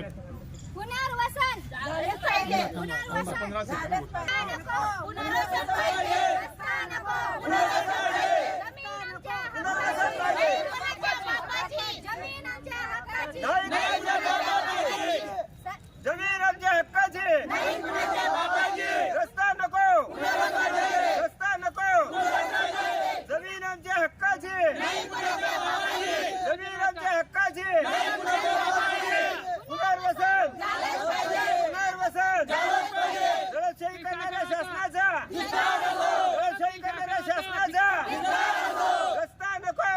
साहेब. पुनर्वसन. झालेच पाहिजे. पुनर्वसन. झालेच पाहिजे नको पुनर्वसन पाहिजे रस्ता नको पुनर्वसन पाहिजे जमीन आमच्या हक्काची जमीन आमच्या हक्काची स- जमीन आमच्या हक्काची रस्ता नको रस्ता नको जमीन आमच्या हक्काची जमीन आमच्या हक्काची पुनर्वसन पुनर्वसन दळशाही करणाऱ्या शासनाचा दळशाही करणाऱ्या शासनाचा रस्ता नको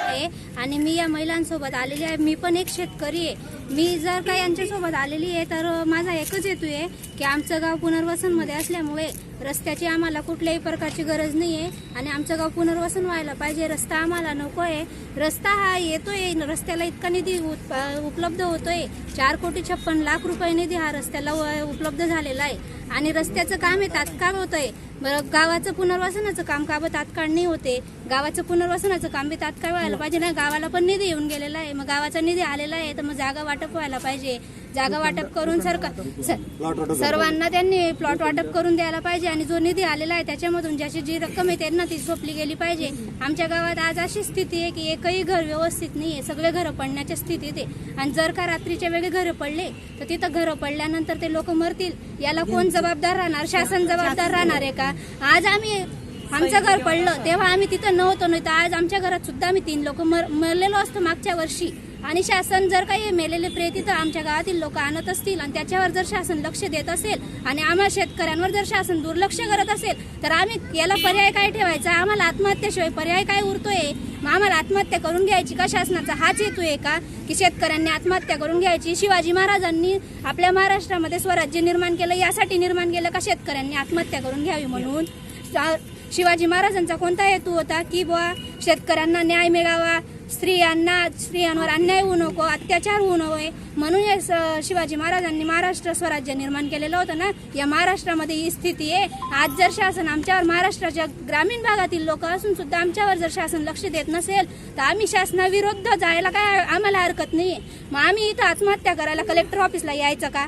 आहे आणि मी या महिलांसोबत आलेली आहे. मी पण एक शेतकरी आहे. मी जर का यांच्यासोबत आलेली आहे तर माझा एकच हेतू आहे की आमचं गाव पुनर्वसनमध्ये असल्यामुळे रस्त्याची आम्हाला कुठल्याही प्रकारची गरज नाही आहे आणि आमचं गाव पुनर्वसन व्हायला पाहिजे. रस्ता आम्हाला नको आहे रस्ता हा येतोय. रस्त्याला इतका निधी उत- उपलब्ध होतोय. चार कोटी छप्पन लाख रुपये निधी हा रस्त्याला व- उपलब्ध झालेला आहे. आणि रस्त्याचं काम हे तात्काळ होतंय. बरं गावाचं पुनर्वसनाचं काम का बं तात्काळ नाही होते? गावाचं पुनर्वसनाचं काम बी तात्काळ व्हायला पाहिजे ना? गावाला पण निधी येऊन गेलेला आहे. मग गावाचा निधी आलेला आहे तर मग जागा वाटप व्हायला पाहिजे. जागा वाटप करून सरकार सर्वांना त्यांनी प्लॉट वाटप करून द्यायला पाहिजे आणि जो निधी आलेला आहे त्याच्यामधून ज्याची जी रक्कम आहे त्यांना ती सोपली गेली पाहिजे. आमच्या गावात आज अशी स्थिती आहे की एकही घर व्यवस्थित नाही आहे सगळे घरं पडण्याच्या स्थितीत आहे. आणि जर का रात्रीच्या वेळी घरं पडले तर तिथं घरं पडल्यानंतर ते लोक मरतील. याला कोण जबाबदार राहणार? शासन जबाबदार राहणार आहे का? आज आम्ही आमचं घर पडलं तेव्हा आम्ही तिथं नव्हतो. नाही तर आज आमच्या घरात सुद्धा आम्ही तीन लोक मर मरलेलो असतो मागच्या वर्षी. आणि शासन जर काही मेलेले प्रेती तर आमच्या गावातील लोक आणत असतील आणि त्याच्यावर जर शासन लक्ष देत असेल आणि आम्हाला शेतकऱ्यांवर जर शासन दुर्लक्ष करत असेल तर आम्ही याला पर्याय काय ठेवायचा? आम्हाला आत्महत्येशिवाय पर्याय काय उरतोय? मग आम्हाला आत्महत्या करून घ्यायची का शासनाचा हाच हेतू आहे का? की शेतकऱ्यांनी आत्महत्या करून घ्यायची? शिवाजी महाराजांनी आपल्या महाराष्ट्रामध्ये स्वराज्य निर्माण केलं यासाठी निर्माण केलं का शेतकऱ्यांनी आत्महत्या करून घ्यावी म्हणून? सा- शिवाजी महाराजांचा कोणता हेतू होता? की बुवा शेतकऱ्यांना न्याय मिळावा स्त्रियांना स्त्रियांवर अन्याय होऊ नको अत्याचार होऊ नये म्हणून या शिवाजी महाराजांनी महाराष्ट्र स्वराज्य निर्माण केलेलं होतं ना. या महाराष्ट्रामध्ये ही स्थिती आहे. आज जर शासन आमच्यावर महाराष्ट्राच्या ग्रामीण भागातील लोक असून सुद्धा आमच्यावर जर शासन लक्ष देत नसेल तर आम्ही शासनाविरुद्ध जायला काय आम्हाला हरकत नाहीये. मग आम्ही इथं आत्महत्या करायला कलेक्टर ऑफिसला यायचं का?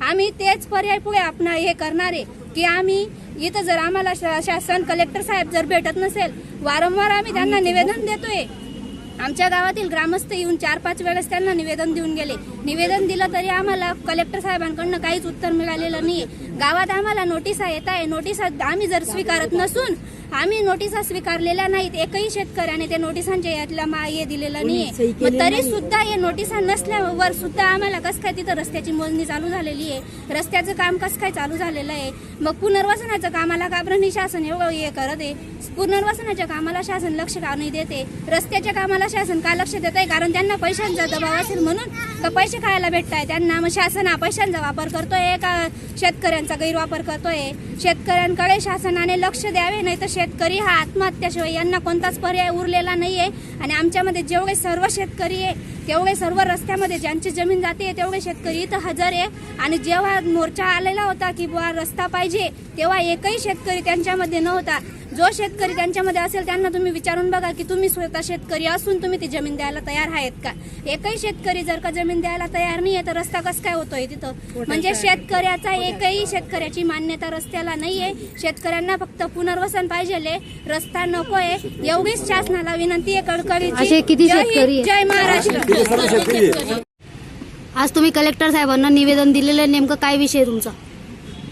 आम्ही तेच पर्याय पुढे आपण हे करणार आहे की आम्ही इथं जर आम्हाला शासन कलेक्टर साहेब जर भेटत नसेल वारंवार आम्ही त्यांना निवेदन देतोय. आमच्या गावातील ग्रामस्थ येऊन चार पाच वेळेस त्यांना निवेदन देऊन गेले. निवेदन दिलं तरी आम्हाला कलेक्टर साहेबांकडनं काहीच उत्तर मिळालेलं नाही गावात आम्हाला नोटिसा येत आहे. नोटिसा आम्ही जर स्वीकारत नसून आम्ही नोटिसा स्वीकारलेल्या नाहीत. एकही शेतकऱ्याने त्या नोटिसांच्या यातला मा हे दिलेलं नाहीये. मग तरी सुद्धा हे नोटिसा नसल्यावर सुद्धा आम्हाला कस काय तिथं रस्त्याची मोजणी चालू झालेली आहे? रस्त्याचं काम कस काय चालू झालेलं आहे? मग पुनर्वसनाचं कामाला का बरं नाही शासन एवढं हे करत आहे. पुनर्वसनाच्या कामाला शासन लक्ष का नाही देते रस्त्याच्या कामाला शासन का लक्ष देत आहे? कारण त्यांना पैशांचा दबाव असेल म्हणून का पैसे खायला भेटताय? त्यांना मग शासन हा पैशांचा वापर करतोय का शेतकऱ्यांचा गैरवापर करतोय. शेतकऱ्यांकडे शासनाने लक्ष द्यावे नाही तर शेतकरी हा आत्महत्याशिवाय यांना कोणताच पर्याय उरलेला नाहीये. आणि आमच्यामध्ये जेवढे सर्व शेतकरी आहे तेवढे सर्व रस्त्यामध्ये ज्यांची जमीन जाते तेवढे शेतकरी इथं हजर आहे. आणि जेव्हा मोर्चा आलेला होता की बुवा रस्ता पाहिजे तेव्हा एकही शेतकरी त्यांच्यामध्ये नव्हता. जो शेतकरी त्यांच्यामध्ये असेल त्यांना तुम्ही विचारून बघा की तुम्ही स्वतः शेतकरी असून तुम्ही ती जमीन द्यायला तयार आहेत का? एकही शेतकरी जर का जमीन द्यायला तयार नाही आहे तर रस्ता कसं काय होतोय तिथं? म्हणजे शेतकऱ्याचा एकही शेतकऱ्याची मान्यता रस्त्याला नाहीये. शेतकऱ्यांना फक्त पुनर्वसन पाहिजे रस्ता नकोय. एवढीच शासनाला विनंती आहे कडकडीची किती जय हिंद, शेतकरी? आहे? जय महाराष्ट्र. आहे. आज तुम्ही कलेक्टर साहेबांना निवेदन दिलेलं आहे. नेमकं काय विषय आहे तुमचा?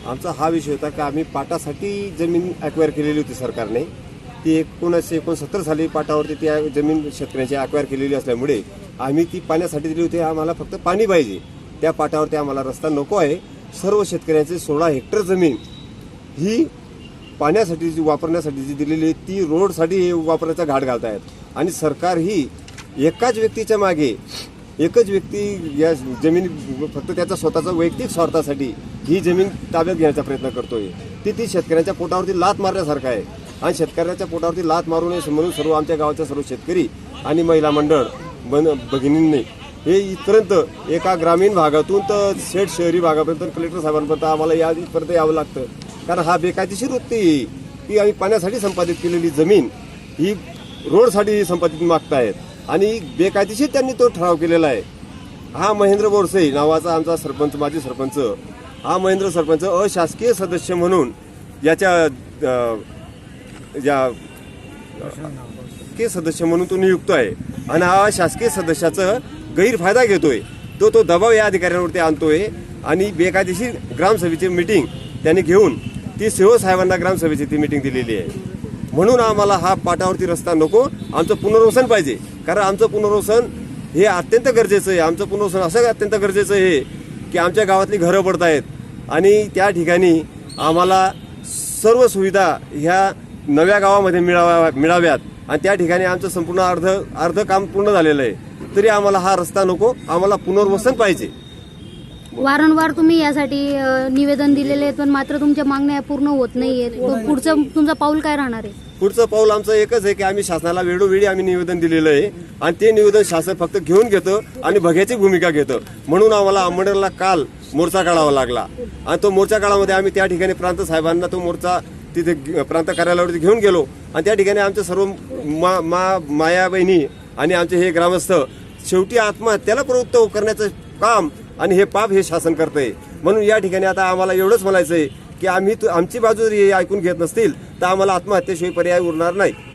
आमचा हा विषय होता की आम्ही पाटासाठी जमीन अक्वायर केलेली होती सरकारने. ती एकोणीसशे एकोणसत्तर साली पाटावरती ती जमीन शेतकऱ्यांची अक्वायर केलेली असल्यामुळे आम्ही ती पाण्यासाठी दिली होती. आम्हाला फक्त पाणी पाहिजे. त्या पाटावरती आम्हाला रस्ता नको आहे. सर्व शेतकऱ्यांचे सोळा हेक्टर जमीन ही पाण्यासाठी जी वापरण्यासाठी जी दिलेली आहे ती रोडसाठी वापरण्याचा घाट घालतायत. आणि सरकार ही एकाच व्यक्तीच्या मागे एकच व्यक्ती या जमीन फक्त त्याचा स्वतःचा वैयक्तिक स्वार्थासाठी ही जमीन ताब्यात घेण्याचा प्रयत्न करतोय. ती ती शेतकऱ्यांच्या पोटावरती लात मारण्यासारखं आहे. आणि शेतकऱ्याच्या पोटावरती लात मारू नये म्हणून सर्व आमच्या गावाच्या सर्व शेतकरी आणि महिला मंडळ बन भगिनींनी हे इथपर्यंत एका ग्रामीण भागातून तर शेठ शहरी भागापर्यंत कलेक्टर साहेबांपर्यंत आम्हाला या इथपर्यंत यावं लागतं. कारण हा बेकायदेशीर वृत्ती आहे. की आम्ही पाण्यासाठी संपादित केलेली जमीन ही रोडसाठी संपादित मागतायत. आणि बेकायदेशीर त्यांनी तो ठराव केलेला आहे. हा महेंद्र बोरसे नावाचा आमचा सरपंच माजी सरपंच. हा महेंद्र सरपंच अशासकीय सदस्य म्हणून याच्या या के सदस्य म्हणून तो नियुक्त आहे. आणि हा शासकीय सदस्याचं गैरफायदा घेतोय. तो तो दबाव या अधिकाऱ्यांवरती आणतोय. आणि बेकायदेशीर ग्रामसभेची मिटिंग त्यांनी घेऊन ती सेहो साहेबांना ग्रामसभेची ती मिटिंग दिलेली आहे. म्हणून आम्हाला हा पाटावरती रस्ता नको. आमचं पुनर्वसन पाहिजे. कारण आमचं पुनर्वसन हे अत्यंत गरजेचं आहे. आमचं पुनर्वसन असं अत्यंत गरजेचं आहे की आमच्या गावातली घरं पडत आहेत आणि त्या ठिकाणी आम्हाला सर्व सुविधा ह्या नव्या गावामध्ये मिळाव्या मिळाव्यात. आणि त्या ठिकाणी आमचं संपूर्ण अर्ध अर्ध काम पूर्ण झालेलं आहे. तरी आम्हाला हा रस्ता नको आम्हाला पुनर्वसन पाहिजे. वारंवार तुम्ही यासाठी निवेदन दिलेले आहेत पण मात्र तुमच्या मागण्या पूर्ण होत नाही आहेत पुढचं तुमचं पाऊल काय राहणार आहे? पुढचं पाऊल आमचं एकच आहे की आम्ही शासनाला वेळोवेळी आम्ही निवेदन दिलेलं आहे. आणि ते निवेदन शासन फक्त घेऊन घेतं आणि बघ्याची भूमिका घेतं. म्हणून आम्हाला आंबेडकरला काल मोर्चा काढावा लागला. आणि तो मोर्चा काळामध्ये आम्ही त्या ठिकाणी प्रांत साहेबांना तो मोर्चा तिथे प्रांत कार्यालयावरती घेऊन गेलो. आणि त्या ठिकाणी आमचे सर्व मा मा माया बहिणी आणि आमचे हे ग्रामस्थ शेवटी आत्महत्याला प्रवृत्त करण्याचं काम आणि हे पाप हे शासन करतंय. म्हणून या ठिकाणी आता आम्हाला एवढंच म्हणायचं आहे की आम्ही आमची बाजू जरी हे ऐकून घेत नसतील तर आम्हाला आत्महत्येशिवाय पर्याय उरणार नाही.